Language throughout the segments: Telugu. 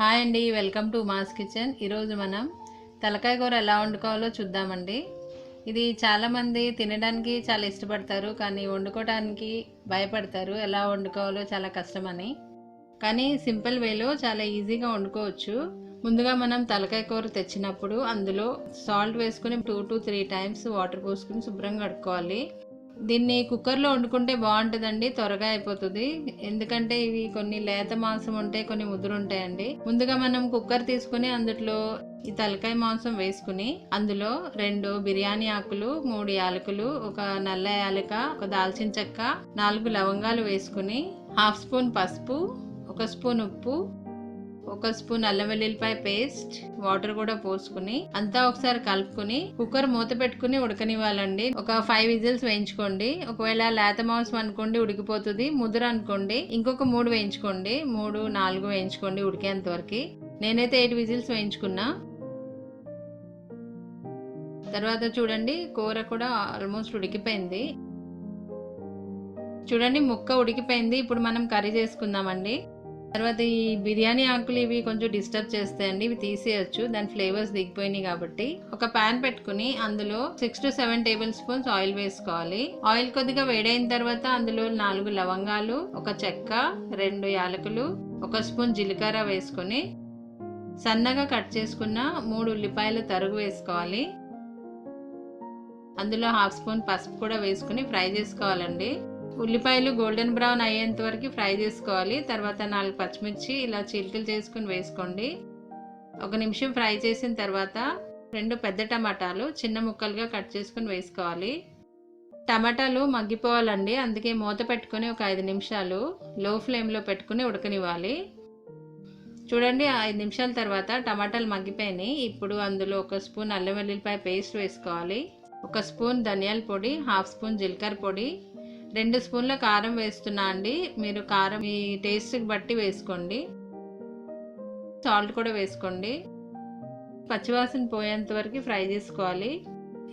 హాయ్ అండి వెల్కమ్ టు మాస్ కిచెన్. ఈరోజు మనం తలకాయ కూర ఎలా వండుకోవాలో చూద్దామండి. ఇది చాలామంది తినడానికి చాలా ఇష్టపడతారు కానీ వండుకోవడానికి భయపడతారు ఎలా వండుకోవాలో చాలా కష్టమని. కానీ సింపుల్ వేలో చాలా ఈజీగా వండుకోవచ్చు. ముందుగా మనం తలకాయ కూర తెచ్చినప్పుడు అందులో సాల్ట్ వేసుకుని two to three times water పోసుకుని శుభ్రంగా కడుక్కోవాలి. దీన్ని కుక్కర్లో వండుకుంటే బాగుంటుందండి త్వరగా అయిపోతుంది. ఎందుకంటే ఇవి కొన్ని లేత మాంసం ఉంటాయి కొన్ని ముదురు ఉంటాయండి. ముందుగా మనం కుక్కర్ తీసుకుని అందులో ఈ తలకాయ మాంసం వేసుకుని అందులో రెండు బిర్యానీ ఆకులు మూడు యాలకులు ఒక నల్ల యాలక ఒక దాల్చిన చెక్క నాలుగు లవంగాలు వేసుకుని హాఫ్ స్పూన్ పసుపు ఒక స్పూన్ ఉప్పు ఒక స్పూన్ అల్లం వెల్లుల్లిపాయ పేస్ట్ వాటర్ కూడా పోసుకుని అంతా ఒకసారి కలుపుకుని కుక్కర్ మూత పెట్టుకుని ఉడకనివ్వాలండి. ఒక ఫైవ్ విజిల్స్ వేయించుకోండి. ఒకవేళ లేత మాంసం అనుకోండి ఉడికిపోతుంది. ముదురు అనుకోండి ఇంకొక మూడు వేయించుకోండి. మూడు నాలుగు వేయించుకోండి ఉడికేంత వరకు. నేనైతే ఎయిట్ విజిల్స్ వేయించుకున్నా. తర్వాత చూడండి కూర కూడా ఆల్మోస్ట్ ఉడికిపోయింది. చూడండి ముక్క ఉడికిపోయింది. ఇప్పుడు మనం కర్రీ చేసుకుందామండి. తర్వాత ఈ బిర్యానీ ఆకులు ఇవి కొంచెం డిస్టర్బ్ చేస్తాయండి ఇవి తీసేయచ్చు. దాని ఫ్లేవర్స్ దిగిపోయినాయి కాబట్టి. ఒక పాన్ పెట్టుకుని అందులో six to seven tablespoons oil వేసుకోవాలి. ఆయిల్ కొద్దిగా వేడైన తర్వాత అందులో నాలుగు లవంగాలు ఒక చెక్క రెండు యాలకులు ఒక స్పూన్ జీలకర్ర వేసుకొని సన్నగా కట్ చేసుకున్న మూడు ఉల్లిపాయల తరుగు వేసుకోవాలి. అందులో హాఫ్ స్పూన్ పసుపు కూడా వేసుకుని ఫ్రై చేసుకోవాలండి. ఉల్లిపాయలు గోల్డెన్ బ్రౌన్ అయ్యేంత వరకు ఫ్రై చేసుకోవాలి. తర్వాత నాలుగు పచ్చిమిర్చి ఇలా చిలికలు చేసుకుని వేసుకోండి. ఒక నిమిషం ఫ్రై చేసిన తర్వాత రెండు పెద్ద టమాటాలు చిన్న ముక్కలుగా కట్ చేసుకుని వేసుకోవాలి. టమాటాలు మగ్గిపోవాలండి. అందుకే మూత పెట్టుకుని ఒక ఐదు నిమిషాలు లో ఫ్లేమ్లో పెట్టుకుని ఉడకనివ్వాలి. చూడండి ఐదు నిమిషాల తర్వాత టమాటాలు మగ్గిపోయినాయి. ఇప్పుడు అందులో ఒక స్పూన్ అల్లం వెల్లుల్లిపాయ పేస్ట్ వేసుకోవాలి. ఒక స్పూన్ ధనియాల పొడి హాఫ్ స్పూన్ జీలకర్ర పొడి రెండు స్పూన్ల కారం వేస్తున్నా అండి. మీరు కారం మీ టేస్ట్కి బట్టి వేసుకోండి. సాల్ట్ కూడా వేసుకోండి. పచ్చివాసన పోయేంత వరకు ఫ్రై చేసుకోవాలి.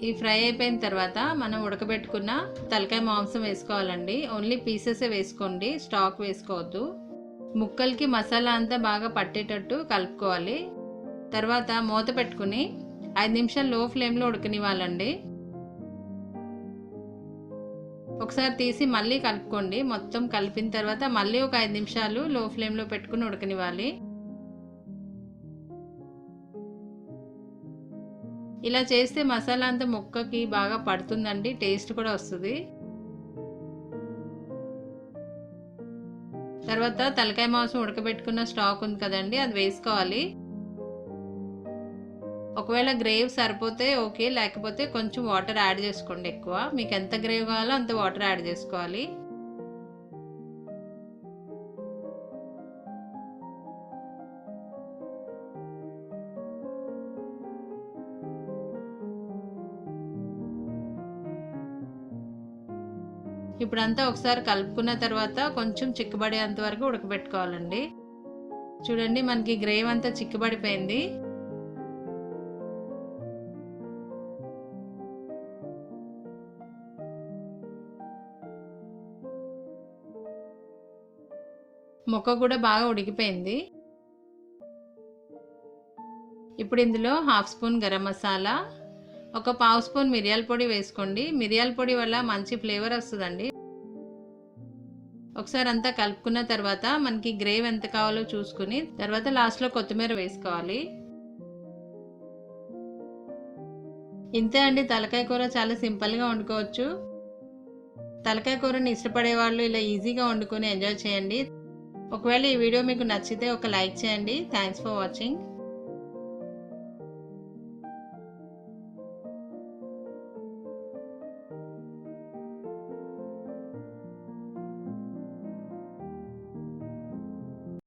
ఈ ఫ్రై అయిపోయిన తర్వాత మనం ఉడకబెట్టుకున్న తలకాయ మాంసం వేసుకోవాలండి. ఓన్లీ పీసెసే వేసుకోండి. స్టాక్ వేసుకోవద్దు. ముక్కలకి మసాలా అంతా బాగా పట్టేటట్టు కలుపుకోవాలి. తర్వాత మూత పెట్టుకుని ఐదు నిమిషాలు లో ఫ్లేమ్లో ఉడకనివ్వాలండి. ఒకసారి తీసి మళ్ళీ కలుపుకోండి. మొత్తం కలిపిన తర్వాత మళ్ళీ ఒక ఐదు నిమిషాలు లో ఫ్లేమ్లో పెట్టుకుని ఉడకనివ్వాలి. ఇలా చేస్తే మసాలా అంతా ముక్కకి బాగా పడుతుందండి. టేస్ట్ కూడా వస్తుంది. తర్వాత తలకాయ మాంసం ఉడకబెట్టుకున్న స్టాక్ ఉంది కదండి అది వేసుకోవాలి. ఒకవేళ గ్రేవ్ సరిపోతే ఓకే లేకపోతే కొంచెం వాటర్ యాడ్ చేసుకోండి ఎక్కువ. మీకు ఎంత గ్రేవ్ కావాలో అంత వాటర్ యాడ్ చేసుకోవాలి. ఇప్పుడంతా ఒకసారి కలుపుకున్న తర్వాత కొంచెం చిక్కబడేంత వరకు ఉడకబెట్టుకోవాలండి. చూడండి మనకి గ్రేవ్ అంతా చిక్కబడిపోయింది. ముక్క కూడా బాగా ఉడికిపోయింది. ఇప్పుడు ఇందులో హాఫ్ స్పూన్ గరం మసాలా ఒక పావు స్పూన్ మిరియాల పొడి వేసుకోండి. మిరియాల పొడి వల్ల మంచి ఫ్లేవర్ వస్తుందండి. ఒకసారి అంతా కలుపుకున్న తర్వాత మనకి గ్రేవ్ ఎంత కావాలో చూసుకుని తర్వాత లాస్ట్లో కొత్తిమీర వేసుకోవాలి. ఇంతే అండి తలకాయ కూర చాలా సింపుల్గా వండుకోవచ్చు. తలకాయ కూరని ఇష్టపడే వాళ్ళు ఇలా ఈజీగా వండుకొని ఎంజాయ్ చేయండి. ఒకవేళ ఈ వీడియో మీకు నచ్చితే ఒక లైక్ చేయండి. Thanks for watching